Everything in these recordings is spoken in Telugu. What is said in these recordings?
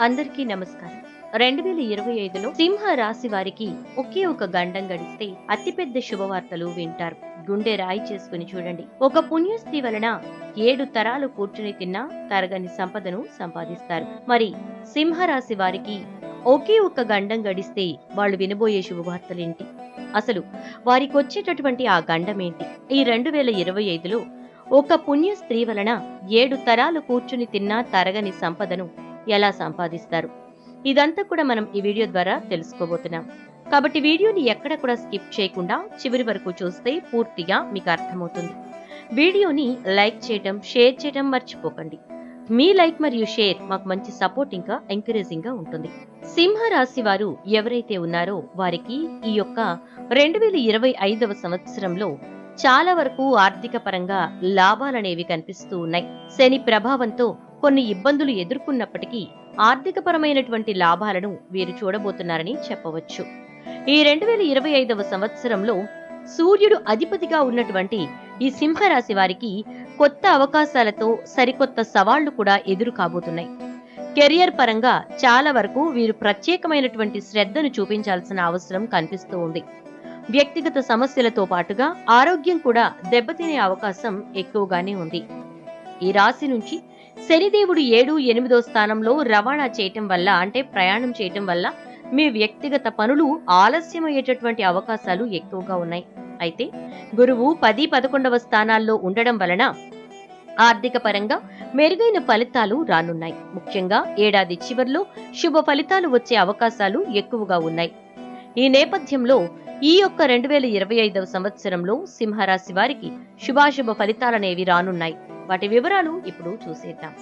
అందరికీ నమస్కారం. రెండు వేల ఇరవై ఐదులో సింహ రాశి వారికి ఒకే ఒక గండం గడిస్తే అతిపెద్ద శుభవార్తలు వింటారు. గుండె రాయి చేసుకుని చూడండి. ఒక పుణ్యస్త్రీ వలన ఏడు తరాలు కూర్చుని తిన్నా తరగని సంపదను సంపాదిస్తారు. మరి సింహ రాశి వారికి ఒకే ఒక గండం గడిస్తే వాళ్ళు వినబోయే శుభవార్తలేంటి? అసలు వారికి వచ్చేటటువంటి ఆ గండం ఏంటి ఈ రెండు వేల ఇరవై ఐదులో ఒక పుణ్య స్త్రీ వలన ఏడు తరాలు కూర్చుని తిన్నా తరగని సంపదను ఎలా సంపాదిస్తారు? ఇదంతా కూడా మనం ఈ వీడియో ద్వారా తెలుసుకోబోతున్నాం. కాబట్టి వీడియోని ఎక్కడ కూడా స్కిప్ చేయకుండా చివరి వరకు చూస్తే పూర్తిగా మీకు అర్థమవుతుంది. వీడియోని లైక్ చేయటం షేర్ చేయటం మర్చిపోకండి. మీ లైక్ మరియు షేర్ మాకు మంచి సపోర్ట్ ఇంకా ఎంకరేజింగ్గా ఉంటుంది. సింహ రాశి వారు ఎవరైతే ఉన్నారో వారికి ఈ యొక్క రెండు వేల ఇరవై ఐదవ సంవత్సరంలో చాలా వరకు ఆర్థిక పరంగా లాభాలనేవి కనిపిస్తూ ఉన్నాయి. శని ప్రభావంతో కొన్ని ఇబ్బందులు ఎదుర్కొన్నప్పటికీ ఆర్థికపరమైనటువంటి లాభాలను వీరు చూడబోతున్నారని చెప్పవచ్చు. ఈ రెండు వేల ఇరవై ఐదవ సంవత్సరంలో సూర్యుడు అధిపతిగా ఉన్నటువంటి ఈ సింహరాశి వారికి కొత్త అవకాశాలతో సరికొత్త సవాళ్ళు కూడా ఎదురు కాబోతున్నాయి. కెరియర్ పరంగా చాలా వరకు వీరు ప్రత్యేకమైనటువంటి శ్రద్ధను చూపించాల్సిన అవసరం కనిపిస్తూ ఉంది. వ్యక్తిగత సమస్యలతో పాటుగా ఆరోగ్యం కూడా దెబ్బతినే అవకాశం ఎక్కువగానే ఉంది. ఈ రాశి నుంచి శనిదేవుడు ఏడు ఎనిమిదో స్థానంలో రవాణా చేయటం వల్ల అంటే ప్రయాణం చేయటం వల్ల మీ వ్యక్తిగత పనులు ఆలస్యమయ్యేటటువంటి అవకాశాలు ఎక్కువగా ఉన్నాయి. అయితే గురువు పది పదకొండవ స్థానాల్లో ఉండడం వలన ఆర్థిక పరంగా మెరుగైన ఫలితాలు రానున్నాయి. ముఖ్యంగా ఏడాది చివర్లో శుభ ఫలితాలు వచ్చే అవకాశాలు ఎక్కువగా ఉన్నాయి. ఈ నేపథ్యంలో ఈ యొక్క రెండు వేల ఇరవై ఐదవ సంవత్సరంలో సింహరాశి వారికి శుభాశుభ ఫలితాలనేవి రానున్నాయి. వాటి వివరాలు ఇప్పుడు చూసేద్దాం.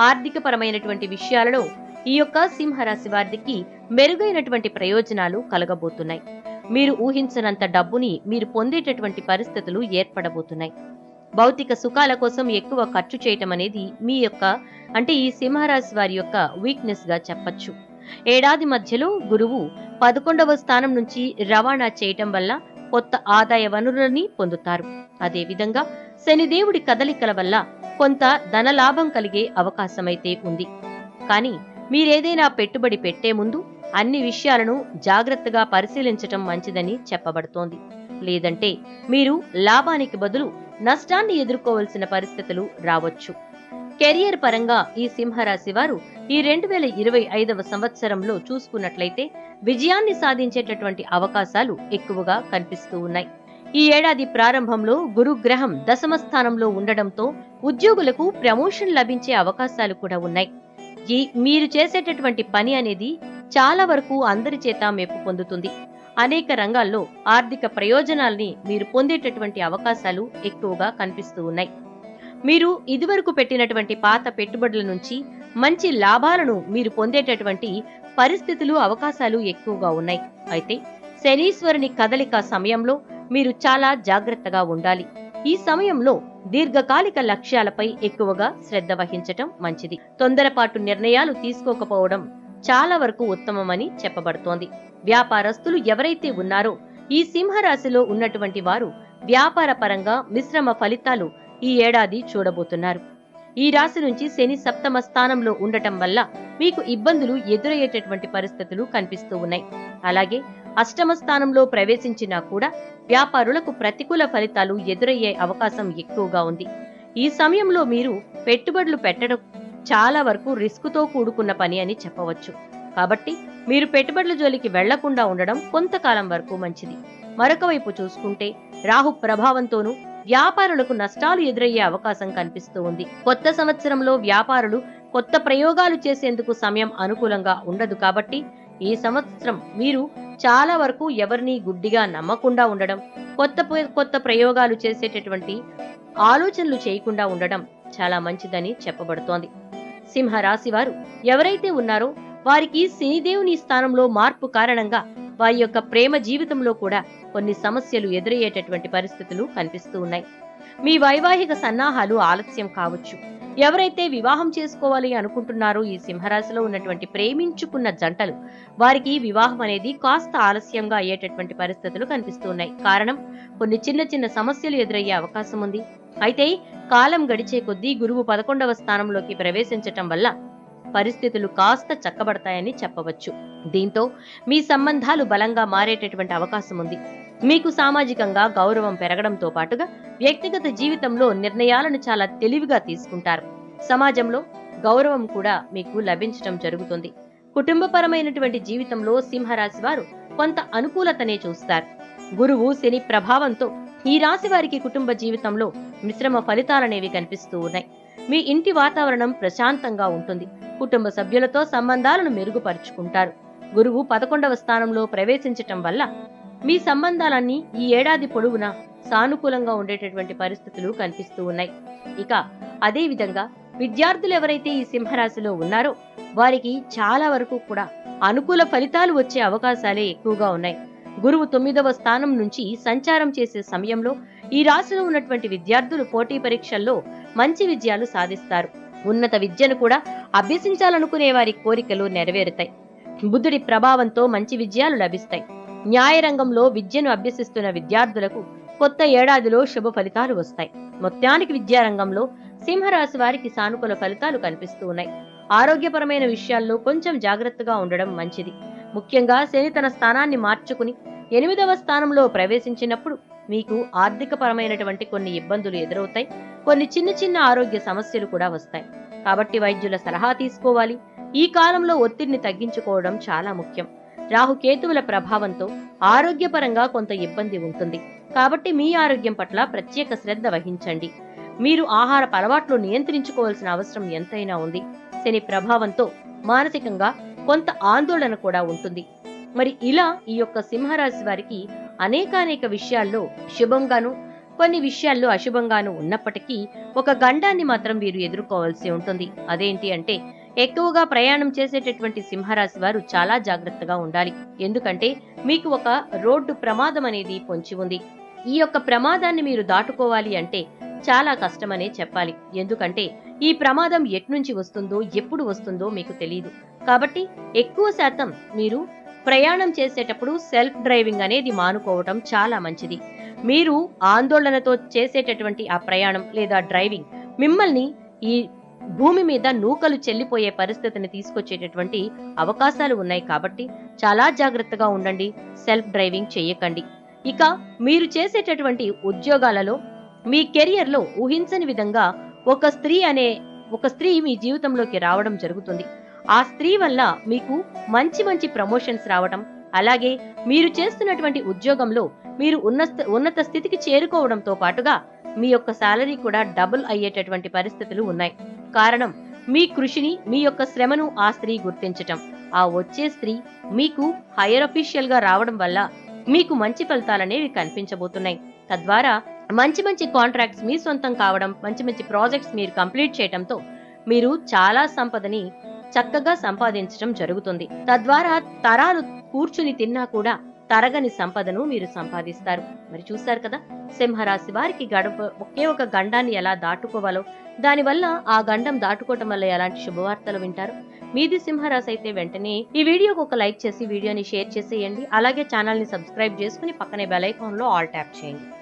ఆర్థిక పరమైనటువంటి విషయాలలో ఈ యొక్క సింహరాశి వారికి మెరుగైనటువంటి ప్రయోజనాలు కలగబోతున్నాయి. మీరు ఊహించనంత డబ్బుని మీరు పొందేటటువంటి పరిస్థితులు ఏర్పడబోతున్నాయి. భౌతిక సుఖాల కోసం ఎక్కువ ఖర్చు చేయటం అనేది మీ యొక్క అంటే ఈ సింహరాశి వారి యొక్క వీక్నెస్గా చెప్పచ్చు. ఏడాది మధ్యలో గురువు పదకొండవ స్థానం నుంచి రవాణా చేయటం వల్ల కొత్త ఆదాయ వనరులని పొందుతారు. అదేవిధంగా శనిదేవుడి కదలికల వల్ల కొంత ధనలాభం కలిగే అవకాశమైతే ఉంది. కానీ మీరేదైనా పెట్టుబడి పెట్టే ముందు అన్ని విషయాలను జాగ్రత్తగా పరిశీలించటం మంచిదని చెప్పబడుతోంది. లేదంటే మీరు లాభానికి బదులు నష్టాన్ని ఎదుర్కోవలసిన పరిస్థితులు రావచ్చు. కెరియర్ పరంగా ఈ సింహరాశి వారు ఈ రెండు వేల ఇరవై ఐదవ సంవత్సరంలో చూసుకున్నట్లయితే విజయాన్ని సాధించేటటువంటి అవకాశాలు ఎక్కువగా కనిపిస్తూ ఉన్నాయి. ఈ ఏడాది ప్రారంభంలో గురుగ్రహం దశమ స్థానంలో ఉండడంతో ఉద్యోగులకు ప్రమోషన్ లభించే అవకాశాలు కూడా ఉన్నాయి. ఈ మీరు చేసేటటువంటి పని అనేది చాలా వరకు అందరి చేత మెప్పు పొందుతుంది. అనేక రంగాల్లో ఆర్థిక ప్రయోజనాల్ని మీరు పొందేటటువంటి అవకాశాలు ఎక్కువగా కనిపిస్తూ ఉన్నాయి. మీరు ఇదివరకు పెట్టినటువంటి పాత పెట్టుబడుల నుంచి మంచి లాభాలను మీరు పొందేటటువంటి పరిస్థితులు అవకాశాలు ఎక్కువగా ఉన్నాయి. అయితే శనీశ్వరుని కదలిక సమయంలో మీరు చాలా జాగ్రత్తగా ఉండాలి. ఈ సమయంలో దీర్ఘకాలిక లక్ష్యాలపై ఎక్కువగా శ్రద్ధ వహించటం మంచిది. తొందరపాటు నిర్ణయాలు తీసుకోకపోవడం చాలా వరకు ఉత్తమమని చెప్పబడుతోంది. వ్యాపారస్తులు ఎవరైతే ఉన్నారో ఈ సింహరాశిలో ఉన్నటువంటి వారు వ్యాపార పరంగా మిశ్రమ ఫలితాలు ఈ ఏడాది చూడబోతున్నారు. ఈ రాశి నుంచి శని సప్తమ స్థానంలో ఉండటం వల్ల మీకు ఇబ్బందులు ఎదురయ్యేటటువంటి పరిస్థితులు కనిపిస్తూ ఉన్నాయి. అలాగే అష్టమ స్థానంలో ప్రవేశించినా కూడా వ్యాపారులకు ప్రతికూల ఫలితాలు ఎదురయ్యే అవకాశం ఎక్కువగా ఉంది. ఈ సమయంలో మీరు పెట్టుబడులు పెట్టడం చాలా వరకు రిస్క్తో కూడుకున్న పని అని చెప్పవచ్చు. కాబట్టి మీరు పెట్టుబడుల జోలికి వెళ్ళకుండా ఉండడం కొంతకాలం వరకు మంచిది. మరొక వైపు చూసుకుంటే రాహు ప్రభావంతోనూ వ్యాపారులకు నష్టాలు ఎదురయ్యే అవకాశం కనిపిస్తూ ఉంది. కొత్త సంవత్సరంలో వ్యాపారులు కొత్త ప్రయోగాలు చేసేందుకు సమయం అనుకూలంగా ఉండదు కాబట్టి ఈ సంవత్సరం మీరు చాలా వరకు ఎవరిని గుడ్డిగా నమ్మకుండా ఉండడం కొత్త కొత్త ప్రయోగాలు చేసేటటువంటి ఆలోచనలు చేయకుండా ఉండడం చాలా మంచిదని చెప్పబడుతోంది. సింహ రాశి వారు ఎవరైతే ఉన్నారో వారికి శనిదేవుని స్థానంలో మార్పు కారణంగా వారి యొక్క ప్రేమ జీవితంలో కూడా కొన్ని సమస్యలు ఎదురయ్యేటటువంటి పరిస్థితులు కనిపిస్తూ ఉన్నాయి. మీ వైవాహిక సన్నాహాలు ఆలస్యం కావచ్చు. ఎవరైతే వివాహం చేసుకోవాలి అనుకుంటున్నారో ఈ సింహరాశిలో ఉన్నటువంటి ప్రేమించుకున్న జంటలు వారికి వివాహం అనేది కాస్త ఆలస్యంగా అయ్యేటటువంటి పరిస్థితులు కనిపిస్తూ ఉన్నాయి. కారణం కొన్ని చిన్న చిన్న సమస్యలు ఎదురయ్యే అవకాశం ఉంది. అయితే కాలం గడిచే కొద్దీ గురువు పదకొండవ స్థానంలోకి ప్రవేశించటం వల్ల పరిస్థితులు కాస్త చక్కబడతాయని చెప్పవచ్చు. దీంతో మీ సంబంధాలు బలంగా మారేటటువంటి అవకాశం ఉంది. మీకు సామాజికంగా గౌరవం పెరగడంతో పాటుగా వ్యక్తిగత జీవితంలో నిర్ణయాలను చాలా తెలివిగా తీసుకుంటారు. సమాజంలో గౌరవం కూడా మీకు లభించడం జరుగుతుంది. కుటుంబపరమైనటువంటి జీవితంలో సింహరాశి వారు కొంత అనుకూలతనే చూస్తారు. గురువు శని ప్రభావంతో ఈ రాశి వారికి కుటుంబ జీవితంలో మిశ్రమ ఫలితాలనేవి కనిపిస్తూ ఉన్నాయి. మీ ఇంటి వాతావరణం ప్రశాంతంగా ఉంటుంది. కుటుంబ సభ్యులతో సంబంధాలను మెరుగుపరుచుకుంటారు. గురువు పదకొండవ స్థానంలో ప్రవేశించటం వల్ల మీ సంబంధాలన్నీ ఈ ఏడాది పొడవునా సానుకూలంగా ఉండేటటువంటి పరిస్థితులు కనిపిస్తూ ఉన్నాయి. ఇక అదేవిధంగా విద్యార్థులు ఎవరైతే ఈ సింహరాశిలో ఉన్నారో వారికి చాలా వరకు కూడా అనుకూల ఫలితాలు వచ్చే అవకాశాలే ఎక్కువగా ఉన్నాయి. గురువు తొమ్మిదవ స్థానం నుంచి సంచారం చేసే సమయంలో ఈ రాశిలో ఉన్నటువంటి విద్యార్థులు పోటీ పరీక్షల్లో మంచి విజయాలు సాధిస్తారు. ఉన్నత విద్యను కూడా అభ్యసించాలనుకునే వారి కోరికలు నెరవేరుతాయి. బుద్ధుడి ప్రభావంతో మంచి విజయాలు లభిస్తాయి. న్యాయ రంగంలో విద్యను అభ్యసిస్తున్న విద్యార్థులకు కొత్త ఏడాదిలో శుభ ఫలితాలు వస్తాయి. మొత్తానికి విద్యారంగంలో సింహరాశి వారికి సానుకూల ఫలితాలు కనిపిస్తూ ఉన్నాయి. ఆరోగ్యపరమైన విషయాల్లో కొంచెం జాగ్రత్తగా ఉండడం మంచిది. ముఖ్యంగా శని తన స్థానాన్ని మార్చుకుని ఎనిమిదవ స్థానంలో ప్రవేశించినప్పుడు మీకు ఆర్థిక పరమైనటువంటి కొన్ని ఇబ్బందులు ఎదురవుతాయి. కొన్ని చిన్న చిన్న ఆరోగ్య సమస్యలు కూడా వస్తాయి. కాబట్టి వైద్యుల సలహా తీసుకోవాలి. ఈ కాలంలో ఒత్తిడిని తగ్గించుకోవడం చాలా ముఖ్యం. రాహుకేతువుల ప్రభావంతో ఆరోగ్యపరంగా కొంత ఇబ్బంది ఉంటుంది. కాబట్టి మీ ఆరోగ్యం పట్ల ప్రత్యేక శ్రద్ధ వహించండి. మీరు ఆహారపు అలవాట్లు నియంత్రించుకోవాల్సిన అవసరం ఎంతైనా ఉంది. శని ప్రభావంతో మానసికంగా కొంత ఆందోళన కూడా ఉంటుంది. మరి ఇలా ఈ యొక్క సింహరాశి వారికి అనేకానేక విషయాల్లో శుభంగాను కొన్ని విషయాల్లో అశుభంగాను ఉన్నప్పటికీ ఒక గండాన్ని మాత్రం వీరు ఎదుర్కోవాల్సి ఉంటుంది. అదేంటి అంటే ఎక్కువగా ప్రయాణం చేసేటటువంటి సింహరాశి వారు చాలా జాగ్రత్తగా ఉండాలి. ఎందుకంటే మీకు ఒక రోడ్డు ప్రమాదం అనేది పొంచి ఉంది. ఈ యొక్క ప్రమాదాన్ని మీరు దాటుకోవాలి అంటే చాలా కష్టమనే చెప్పాలి. ఎందుకంటే ఈ ప్రమాదం ఎట్నుంచి వస్తుందో ఎప్పుడు వస్తుందో మీకు తెలియదు కాబట్టి ఎక్కువ శాతం మీరు ప్రయాణం చేసేటప్పుడు సెల్ఫ్ డ్రైవింగ్ అనేది మానుకోవటం చాలా మంచిది. మీరు ఆందోళనతో చేసేటటువంటి ఆ ప్రయాణం లేదా డ్రైవింగ్ మిమ్మల్ని ఈ భూమి మీద నూకలు చెల్లిపోయే పరిస్థితిని తీసుకొచ్చేటటువంటి అవకాశాలు ఉన్నాయి కాబట్టి చాలా జాగ్రత్తగా ఉండండి సెల్ఫ్ డ్రైవింగ్ చేయకండి. ఇక మీరు చేసేటటువంటి ఉద్యోగాలలో మీ కెరియర్లో ఊహించని విధంగా ఒక స్త్రీ అనే ఒక స్త్రీ మీ జీవితంలోకి రావడం జరుగుతుంది. ఆ స్త్రీ వల్ల మీకు మంచి మంచి ప్రమోషన్స్ రావడం అలాగే మీరు చేస్తున్నటువంటి ఉద్యోగంలో మీరు ఉన్నత ఉన్నత స్థితికి చేరుకోవడంతో పాటుగా మీ యొక్క శాలరీ కూడా డబుల్ అయ్యేటటువంటి పరిస్థితులు ఉన్నాయి. కారణం మీ కృషిని మీ యొక్క శ్రమను ఆ స్త్రీ గుర్తించటం. ఆ వచ్చే స్త్రీ మీకు హైయర్ అఫీషియల్గా రావడం వల్ల మీకు మంచి ఫలితాలనేవి కనిపించబోతున్నాయి. తద్వారా మంచి మంచి కాంట్రాక్ట్స్ మీ సొంతం కావడం మంచి మంచి ప్రాజెక్ట్స్ మీరు కంప్లీట్ చేయడంతో మీరు చాలా సంపదని చక్కగా సంపాదించడం జరుగుతుంది. తద్వారా తరాలు కూర్చుని తిన్నా కూడా తరగని సంపదను మీరు సంపాదిస్తారు. మరి చూశారు కదా? సింహరాశి వారికి గడప ఒకే ఒక గండాన్ని ఎలా దాటుకోవాలో దానివల్ల ఆ గండం దాటుకోవటం వల్ల ఎలాంటి శుభవార్తలు వింటారు? మీది సింహరాశి అయితే వెంటనే ఈ వీడియోకి ఒక లైక్ చేసి వీడియోని షేర్ చేసేయండి. అలాగే ఛానల్ని సబ్స్క్రైబ్ చేసుకుని పక్కనే బెల్ ఐకాన్లో ఆల్ ట్యాప్ చేయండి.